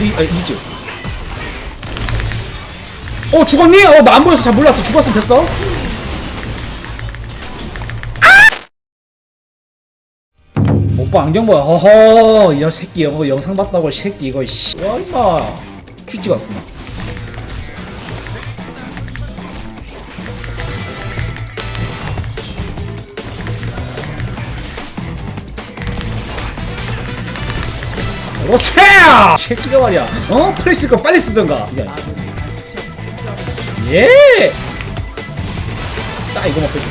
리, 아, 이즈. 어, 죽었니? 어, 나 안 보였어. 잘 몰랐어. 죽었으면 됐어. 오빠 안경 뭐야? 허허, 이 새끼 이거 영상 봤다고 이 새끼 이거 씨. 와 임마. 퀴즈 같구나. 그렇지! 새끼가 말이야. 어? 프레스 거 빨리 쓰던가. 아니야. 예! 딱 이거만 빼줘.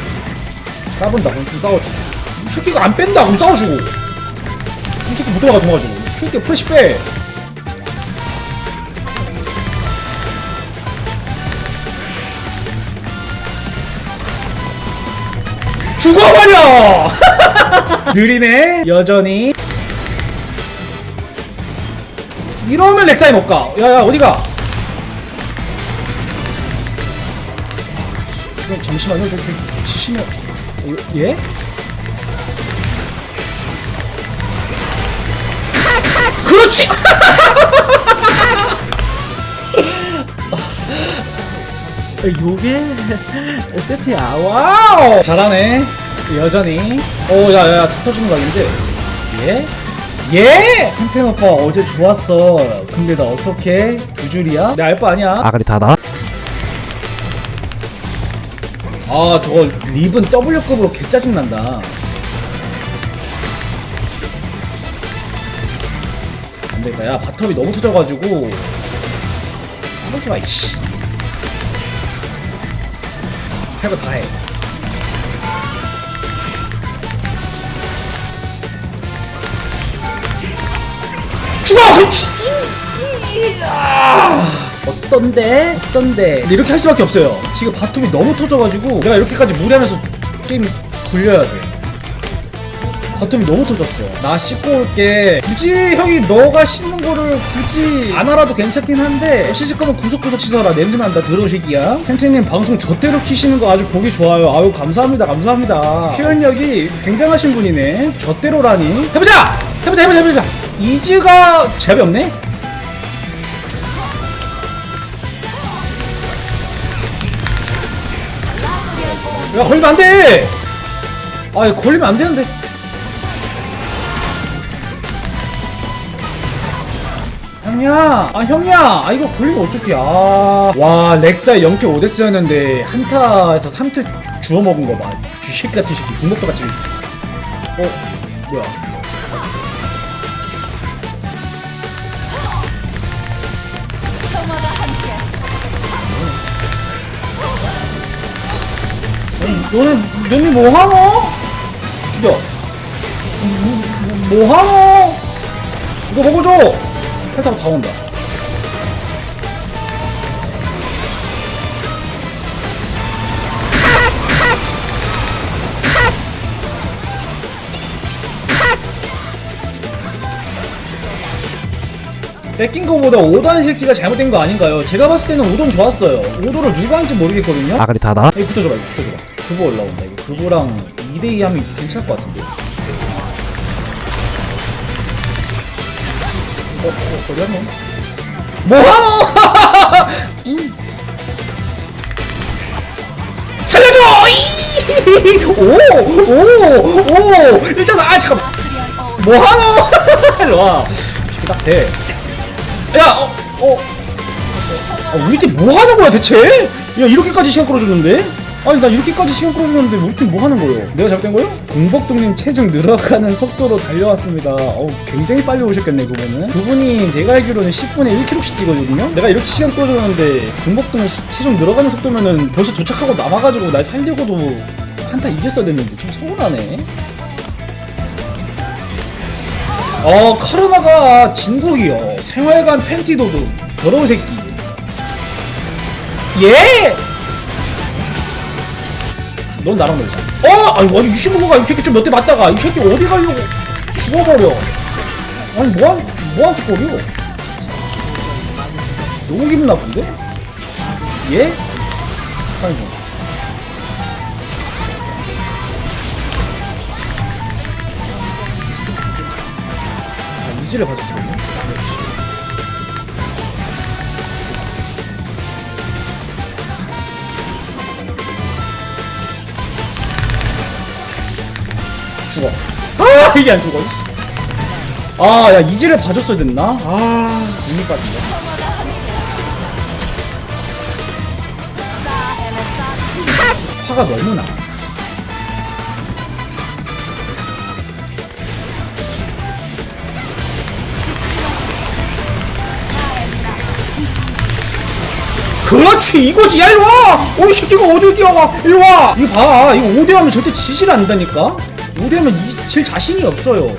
까본다. 그럼 좀 싸워줘. 이 새끼가 안 뺀다. 그럼 싸워주고. 이 새끼 못 들어가 도와가지고. 이 새끼 프레시 빼. 죽어버려! 느리네, 여전히. 이러면 렉사이 못 가. 야, 야, 어디가? 어, 잠시만요, 저, 저, 지시면. 어, 예? 그렇지! 요게 세트야. 와우! 잘하네. 여전히. 오, 야, 야, 야, 다 터지는 거 아닌데. 예? 예! 한텐 오빠 어제 좋았어. 근데 나 어떻게 두 줄이야? 내 알 바 아니야. 아가리 닫아 아, 저거 립은 W급으로 개 짜증 난다. 안 되겠다. 야, 바텀이 너무 터져가지고. 까먹지 마, 이씨. 할거다 해. 죽어! 어떤데? 어떤데? 이렇게 할 수밖에 없어요. 지금 바텀이 너무 터져가지고 내가 이렇게까지 무리하면서 게임 굴려야 돼. 바텀이 너무 터졌어. 나 씻고 올게. 굳이 형이 너가 씻는 거를 굳이 안 알아도 괜찮긴 한데 씻을 거면 구석구석 씻어라. 냄새 난다. 더러운 새끼야. 텐텐님 방송 저대로 키시는 거 아주 보기 좋아요. 아유 감사합니다. 감사합니다. 표현력이 굉장하신 분이네. 저대로라니. 해보자. 해보자. 해보자. 해보자. 이즈가 제압이 없네. 야 걸리면 안 돼. 아 걸리면 안 되는데. 형이야, 아 형이야, 아 이거 걸리면 어떡해, 아. 와, 렉사의 0킬 5데스였는데 한타에서 3킬 주워 먹은 거 봐. 쥐새끼 같은 새끼, 공목도 같이. 어, 뭐야? 너네, 너네 뭐 하노? 죽여. 뭐, 하노? 이거 먹어줘! 탈타고 다 온다. 뺏긴 거보다 5단 새끼가 잘못된 거 아닌가요? 제가 봤을 때는 5돈 좋았어요. 5도를 누가 한지 모르겠거든요? 아가리 닫아 이거 붙어줘봐, 이거 붙어줘봐. 그거 올라온다. 이거 그거랑 2대2 하면 괜찮을 것 같은데. 어, 어? 뭐하노? 음. 살려줘! 이! 오! 오! 오! 일단, 아, 잠깐! 뭐하노? 일로 와. 이렇게 딱 돼. 야, 어, 어. 아, 우리 팀 뭐 하는 거야 대체? 야 이렇게까지 시간 끌어줬는데? 아니 나 이렇게까지 시간 끌어줬는데 우리 팀 뭐 하는 거예요? 내가 잘못된 거예요? 공복동님 체중 늘어가는 속도로 달려왔습니다. 어우 굉장히 빨리 오셨겠네 그분은. 그분이 제가 알기로는 10분에 1km씩 뛰거든요. 내가 이렇게 시간 끌어줬는데 공복동이 시- 체중 늘어가는 속도면은 벌써 도착하고 남아가지고 날 살려고도 한타 이겼어야 됐는데 좀 서운하네. 어 카르마가 진국이요 생활관 팬티도도 더러운 새끼 예! 넌 나랑 놀자 어! 아니 아니 25호가 이 새끼 좀 몇 대 맞다가 이 새끼 어디 가려고 죽어버려 아니 뭐한 뭐한 짓거려 너무 기분 나쁜데? 예? 아이고 아, 이지를 봐줬으면 죽어. 아 이게 안 죽어 아야 이지를 봐줬어야 됐나? 아 눈이 빠진다. 화가 너무 나. 그렇지 이거지. 야 일로와! 오이 새끼가 어딜 뛰어가? 일로와! 이거 봐. 이거 5대 하면 절대 지질 않는다니까 5대하면 질 자신이 없어요.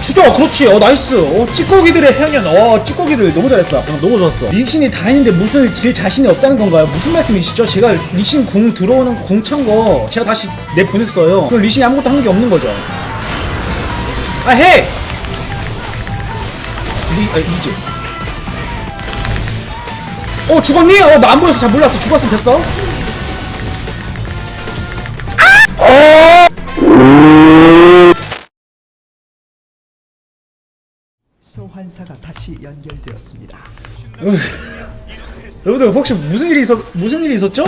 죽여 그렇지. 어 나이스. 어 찌꺼기들의 향연 어 찌꺼기들 너무 잘했다. 방금 너무 좋았어. 리신이 다 있는데 무슨 질 자신이 없다는 건가요? 무슨 말씀이시죠? 제가 리신 궁 들어오는 궁 찬 거 제가 다시 내보냈어요. 그럼 리신이 아무것도 한 게 없는 거죠. 아해 리, 아, 이제. 어 죽었니? 어 나 안 보여서 잘 몰랐어. 죽었으면 됐어 소환사가 다시 연결되었습니다. 여러분들 혹시 무슨 일이 있었 무슨 일이 있었죠?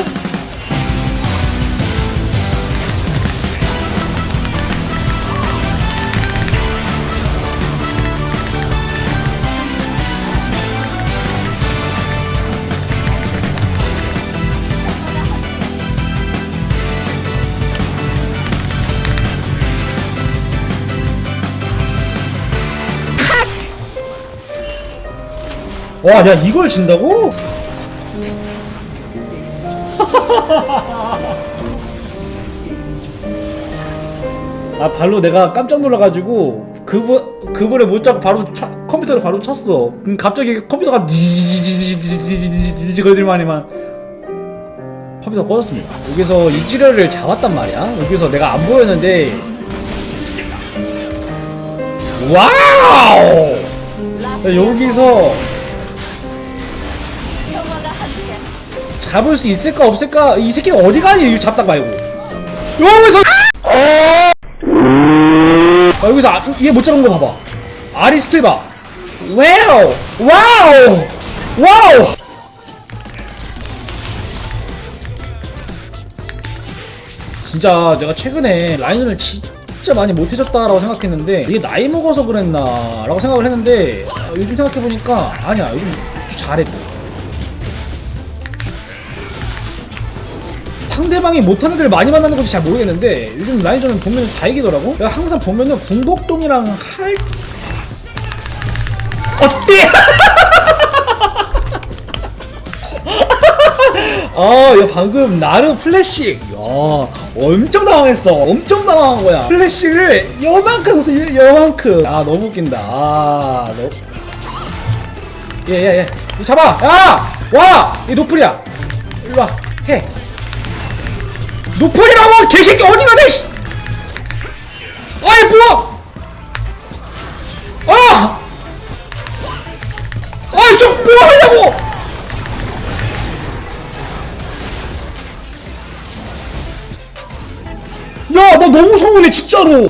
와, 야 이걸 진다고? 아 발로 내가 깜짝 놀라가지고 그분 그분을 못 잡고 바로 차, 컴퓨터를 바로 쳤어. 그럼 갑자기 컴퓨터가! 여기서 잡을 수 있을까 없을까? 이 새끼가 어디 가니? 잡다 말고. 여기서 아, 여기서 아, 얘못 잡은 거 봐봐. 아리 스킬 봐. 와우! 와우! 와우! 진짜 내가 최근에 라인을 진짜 많이 못해줬다라고 생각했는데 이게 나이 먹어서 그랬나 라고 생각을 했는데 아, 요즘 생각해보니까 아니야. 요즘 좀 잘해 상대방이 못하는 애들 많이 만나는 건지 잘 모르겠는데 요즘 라인전은 보면 다 이기더라고 내가 항상 보면은 궁복동이랑 할 어때? 아, 야 방금 나르 플래시, 야 엄청 당황했어, 엄청 당황한 거야. 플래시를 여만큼 썼어, 여- 여만큼. 아 너무 웃긴다. 아, 너. 예 예예, 이거 잡아, 야, 와, 이 노플이야. 일로 와, 해. 노플이라고 개새끼 어디 가자, 씨. 아이 뭐야? 아, 아이 좀 뭐하냐고? 야, 나 너무 서운해, 진짜로.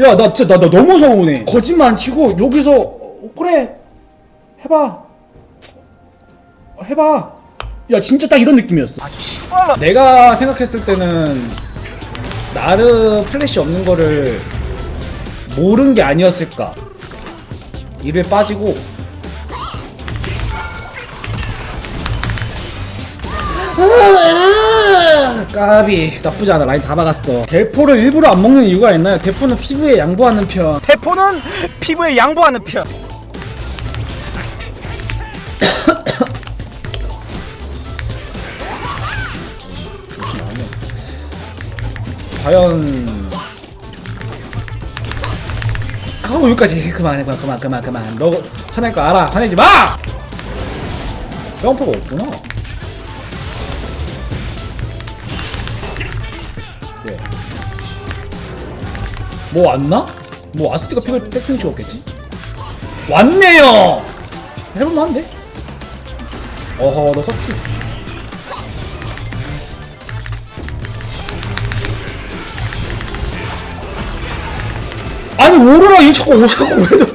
야, 나 진짜, 나, 나 너무 서운해. 거짓말 안 치고, 여기서, 어, 그래. 해봐. 어, 해봐. 야, 진짜 딱 이런 느낌이었어. 내가 생각했을 때는, 나르 플래시 없는 거를 모른 게 아니었을까. 이를 빠지고, 까비 나쁘지 않아 라인 다 박았어 대포를 일부러 안 먹는 이유가 있나요? 대포는 피부에 양보하는 편 대포는 피부에 양보하는 편. 과연 하고 여기까지 그만해 그만 그만 그만 그만 너 화낼 거 알아 화내지 마! 점프가 없구나 네. 뭐 왔나? 뭐 때가 팩을 백핑 찍었겠지? 왔네요! 해볼만한데? 어허 너 석지 아니 오로라 이 자꾸 오자고 왜, 저-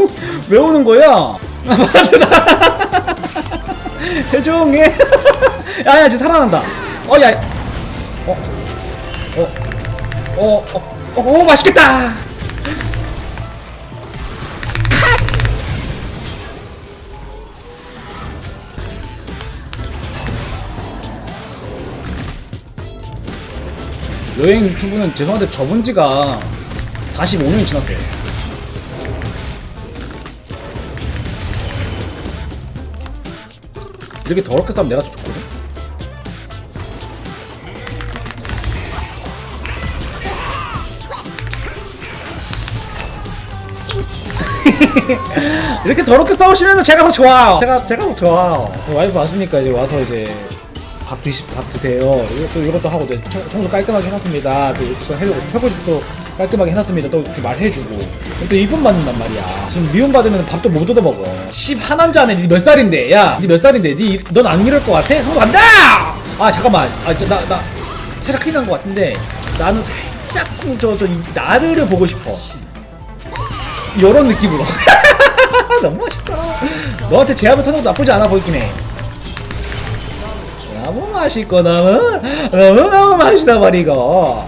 왜 오는 거야? 맞아 해종해 야야 쟤 살아난다 어야 어? 어? 어? 어? 오 맛있겠다 여행 유튜브는 죄송한데 접은 지가 45년이 지났어요 이렇게 더럽게 싸면 내가 더 좋거든 이렇게 더럽게 싸우시면 제가 더 좋아요. 제가 제가 더 좋아요. 와이프 왔으니까 이제 와서 이제 밥 드시 밥 드세요. 이것도 이것도 하고 이제 청- 청소 깔끔하게 해놨습니다. 또 이것도 해주고 설거지도 깔끔하게 해놨습니다. 또 이렇게 말해주고 또 이쁨 받는단 말이야. 지금 미움 받으면 밥도 못 얻어 먹어. 10 하남자네. 니몇 살인데? 야, 니 몇 살인데? 니 넌 안 이럴 것 같아? 한번 간다. 아 잠깐만. 아나나 나 살짝 큰일 난것 같은데 나는 살짝 저 저 나르를 보고 싶어. 이런 느낌으로 너무 맛있어 너한테 제압을 터는 것도 나쁘지 않아 보이긴 해 너무 맛있고 너무 너무 너무 맛있다 말이고